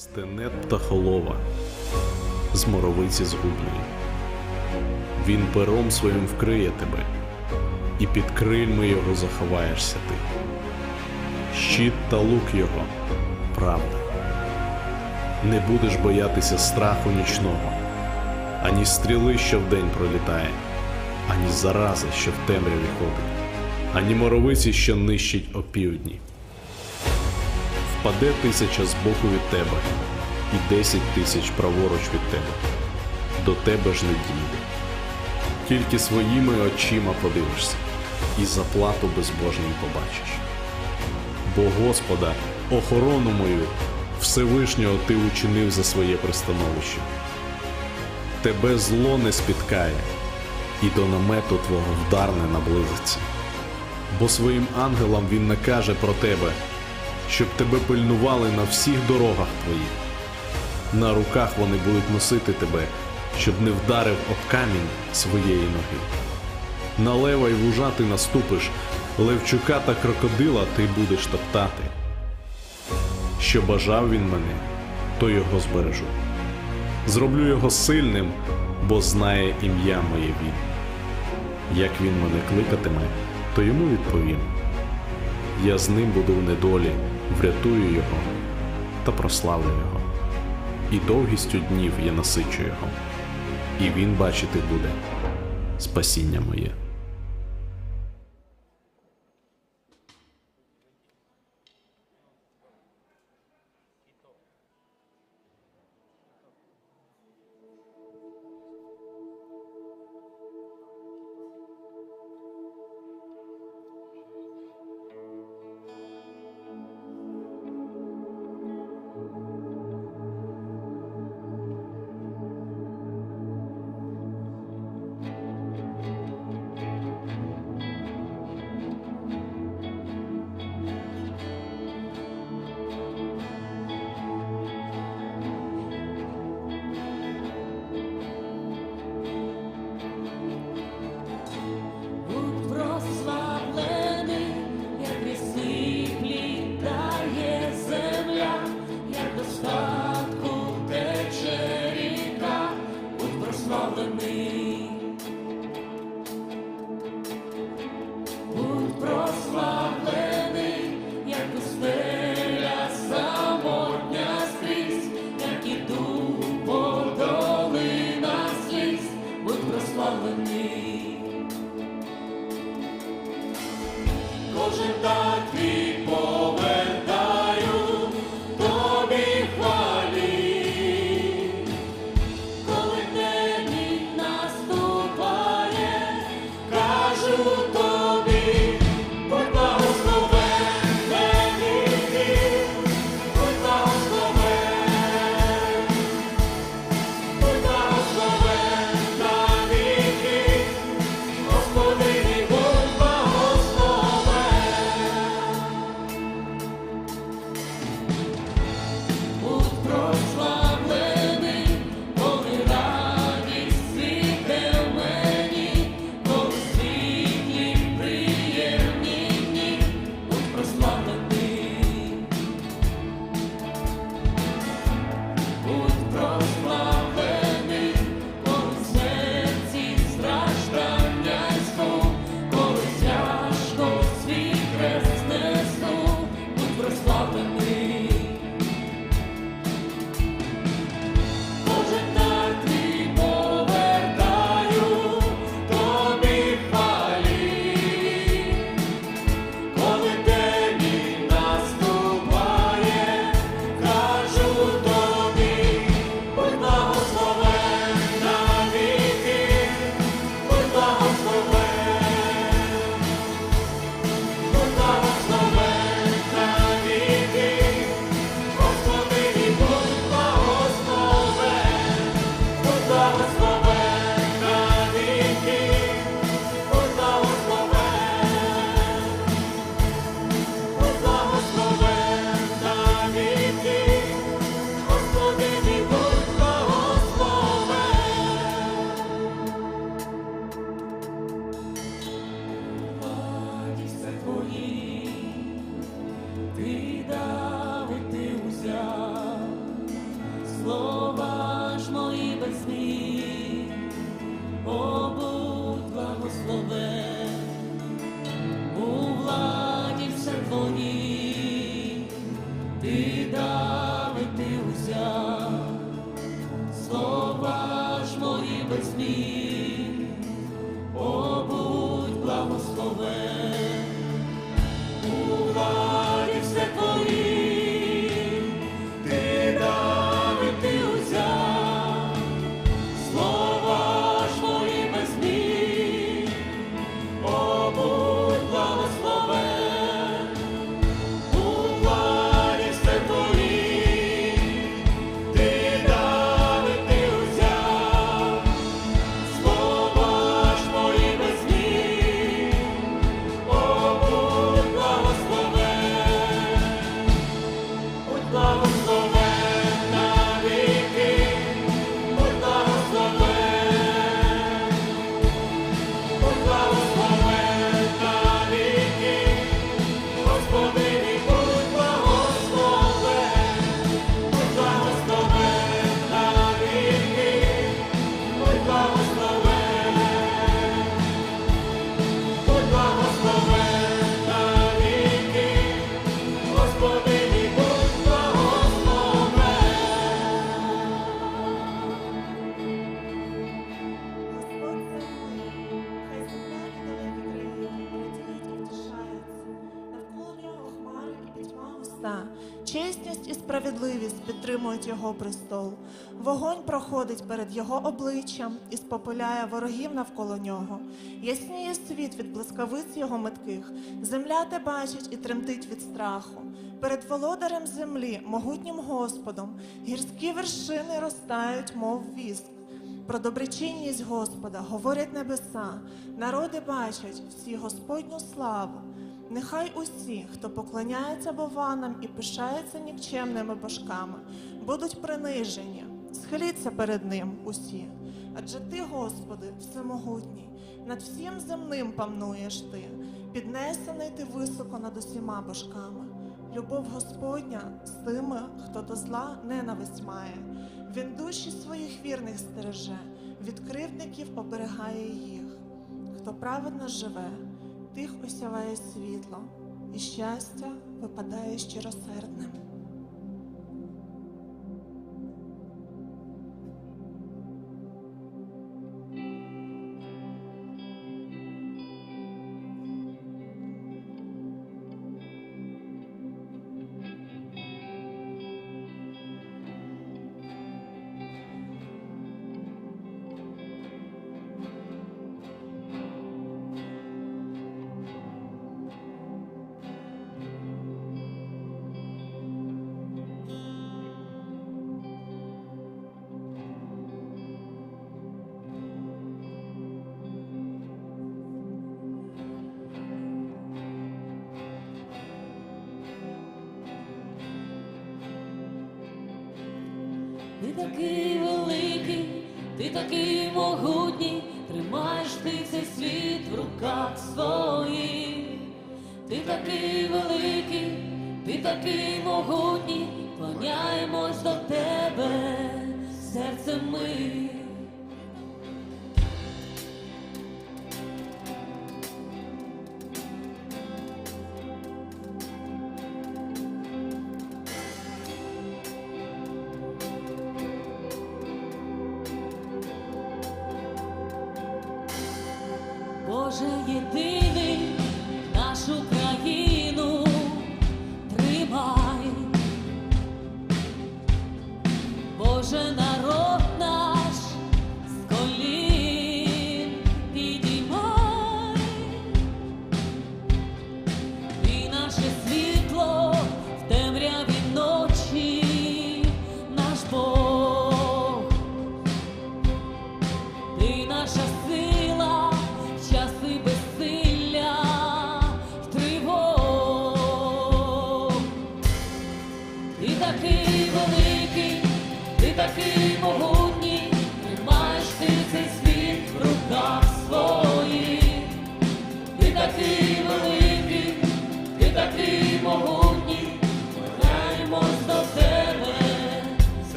Стенет птахолова з моровиці згубної. Він пером своїм вкриє тебе, і під крильми його заховаєшся ти. Щит та лук його правда. Не будеш боятися страху нічного, ані стріли, що вдень пролітає, ані зарази, що в темряві ходить, ані моровиці, що нищить опівдні. Впаде тисяча з боку від тебе, і десять тисяч праворуч від тебе. До тебе ж не дійде. Тільки своїми очима подивишся, і заплату безбожним побачиш. Бо Господа, охорону мою, Всевишнього ти учинив за своє пристановище. Тебе зло не спіткає, і до намету твого вдар не наблизиться. Бо своїм ангелам він накаже про тебе, щоб тебе пильнували на всіх дорогах твоїх. На руках вони будуть носити тебе, щоб не вдарив об камінь своєї ноги. На лева й вужа ти наступиш, левчука та крокодила ти будеш топтати. Що бажав він мене, то його збережу. Зроблю його сильним, бо знає ім'я моє він. Як він мене кликатиме, то йому відповім. Я з ним буду в недолі, врятую його та прославлю його. І довгістю днів я насичу його, і він бачити буде спасіння моє. Його престол. Вогонь проходить перед його обличчям і спопиляє ворогів навколо нього. Ясніє світ від блискавиць його метких. Земля те бачить і тремтить від страху. Перед володарем землі, могутнім Господом, гірські вершини розтають, мов віск. Про доброчинність Господа говорять небеса, народи бачать всі Господню славу. Нехай усі, хто поклоняється бованам і пишається нікчемними божками, будуть принижені, схиліться перед ним усі. Адже ти, Господи, всемогутній, над всім земним памнуєш ти, піднесений ти високо над усіма божками. Любов Господня з тими, хто до зла ненависть має. Він душі своїх вірних стереже, від кривдників оберігає їх. Хто праведно живе, тих осяває світло, і щастя випадає щиросердним. Такий могутній, тримаєш ти цей світ в руках своїх. Ти такий великий, ти такий могутній, клоняємось до тебе, серцем ми.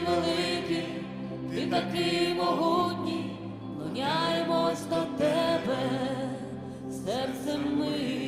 Великий, ти такий могутній, клоняємось до тебе, серцем ми.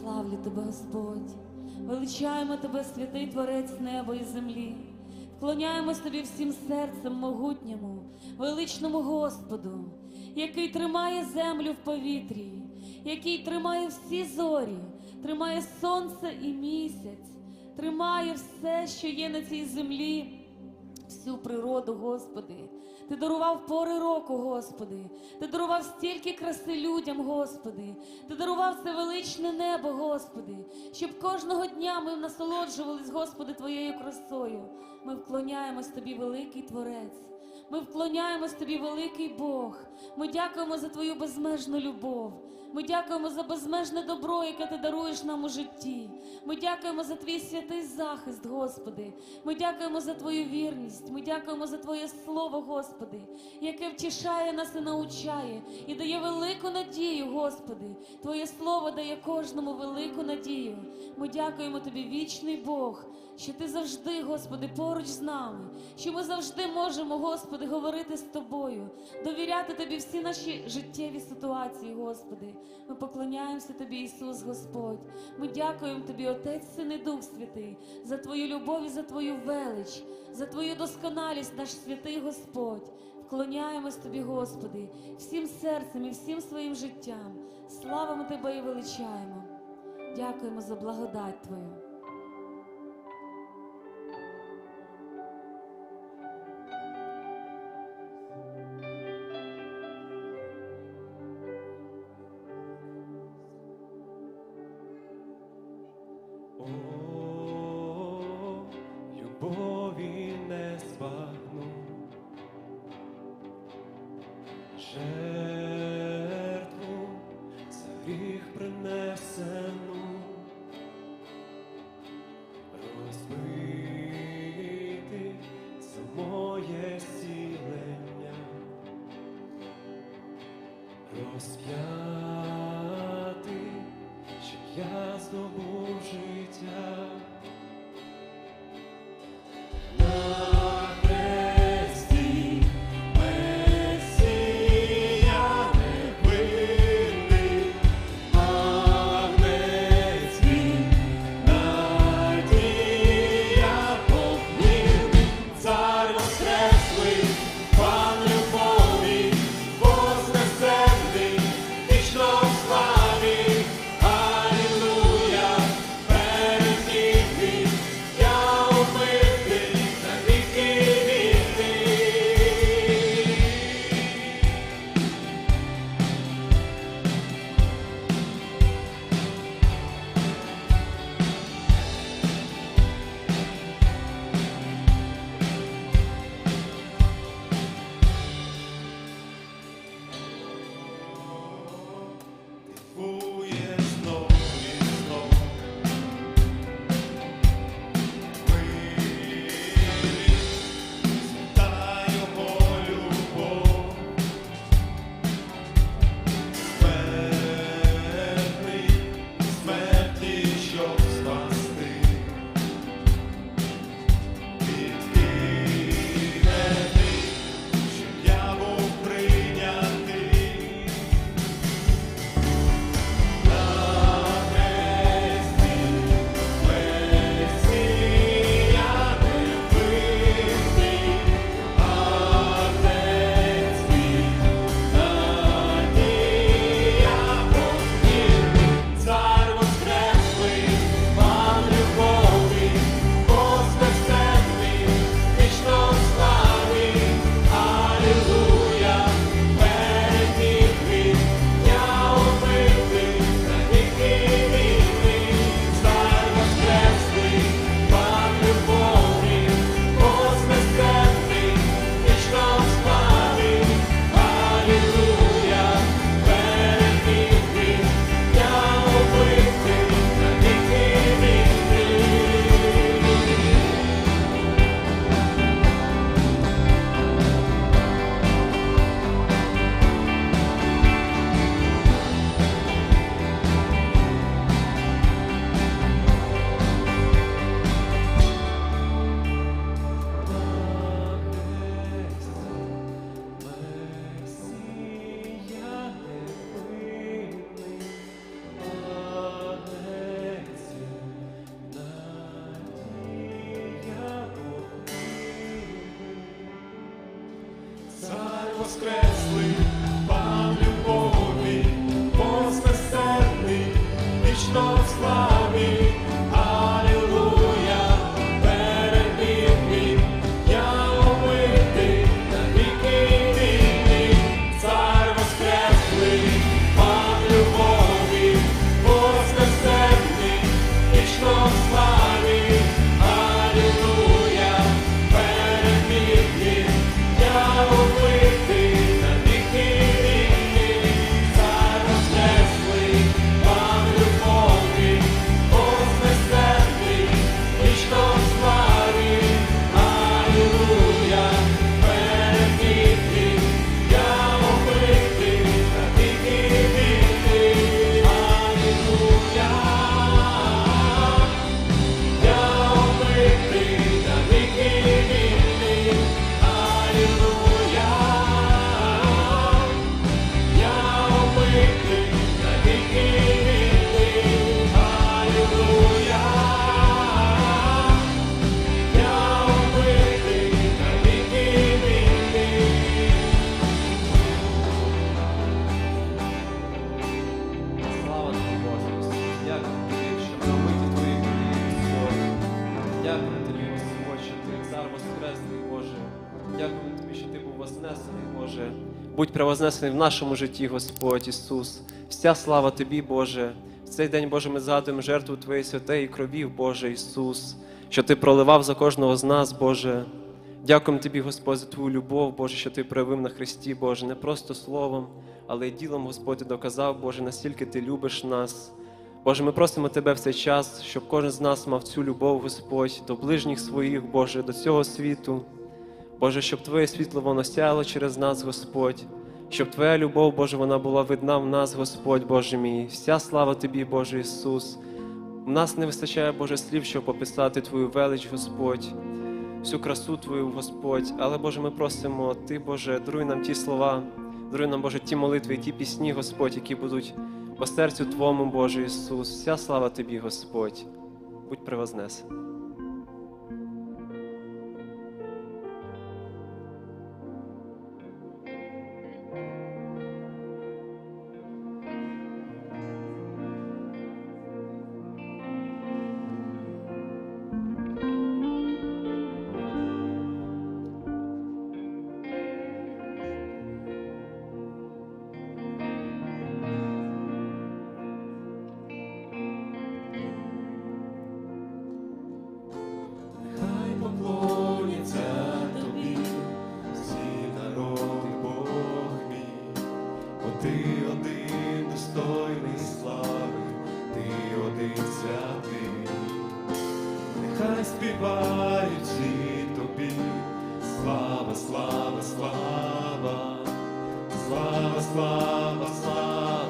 Славлю тебе, Господь, величаємо тебе, святий Творець неба і землі. Вклоняємось тобі всім серцем могутньому, величному Господу, який тримає землю в повітрі, який тримає всі зорі, тримає сонце і місяць тримає все, що є на цій землі, всю природу, Господи. Ти дарував пори року, Господи. Ти дарував стільки краси людям, Господи. Ти дарував це величне небо, Господи, щоб кожного дня ми насолоджувались, Господи, Твоєю красою. Ми вклоняємось Тобі, великий Творець. Ми вклоняємось Тобі, великий Бог. Ми дякуємо за Твою безмежну любов. Ми дякуємо за безмежне добро, яке ти даруєш нам у житті. Ми дякуємо за твій святий захист, Господи. Ми дякуємо за Твою вірність. Ми дякуємо за Твоє Слово, Господи, яке втішає нас і научає, і дає велику надію, Господи. Твоє Слово дає кожному велику надію. Ми дякуємо Тобі, вічний Бог, що Ти завжди, Господи, поруч з нами, що ми завжди можемо, Господи, говорити з Тобою, довіряти Тобі всі наші життєві ситуації, Господи. Ми поклоняємося Тобі, Ісус Господь. Ми дякуємо Тобі, Отець, Син і Дух Святий, за Твою любов і за Твою велич, за Твою досконалість, наш святий Господь. Вклоняємось Тобі, Господи, всім серцем і всім своїм життям. Славимо Тебе і величаємо. Дякуємо за благодать Твою. Будь превознесений в нашому житті, Господь Ісус. Вся слава Тобі, Боже. В цей день, Боже, ми згадуємо жертву Твоєї святої крові, Боже Ісус, що Ти проливав за кожного з нас, Боже. Дякуємо Тобі, Господь, за Твою любов, Боже, що Ти проявив на Христі, Боже, не просто словом, але й ділом, Господь, доказав, Боже, настільки Ти любиш нас. Боже, ми просимо Тебе в цей час, щоб кожен з нас мав цю любов, Господь, до ближніх своїх, Боже, до цього світу. Боже, щоб Твоє світло воно сяяло через нас, Господь, щоб Твоя любов, Боже, вона була видна в нас, Господь, Боже мій. Вся слава Тобі, Боже Ісус. У нас не вистачає, Боже, слів, щоб описати Твою велич, Господь, всю красу Твою, Господь. Але, Боже, ми просимо, Ти, Боже, даруй нам ті слова, даруй нам, Боже, ті молитви ті пісні, Господь, які будуть по серцю Твому, Боже Ісус. Вся слава Тобі, Господь. Будь превознесений. хай співаючи тобі, слава, слава, слава, слава, слава, слава.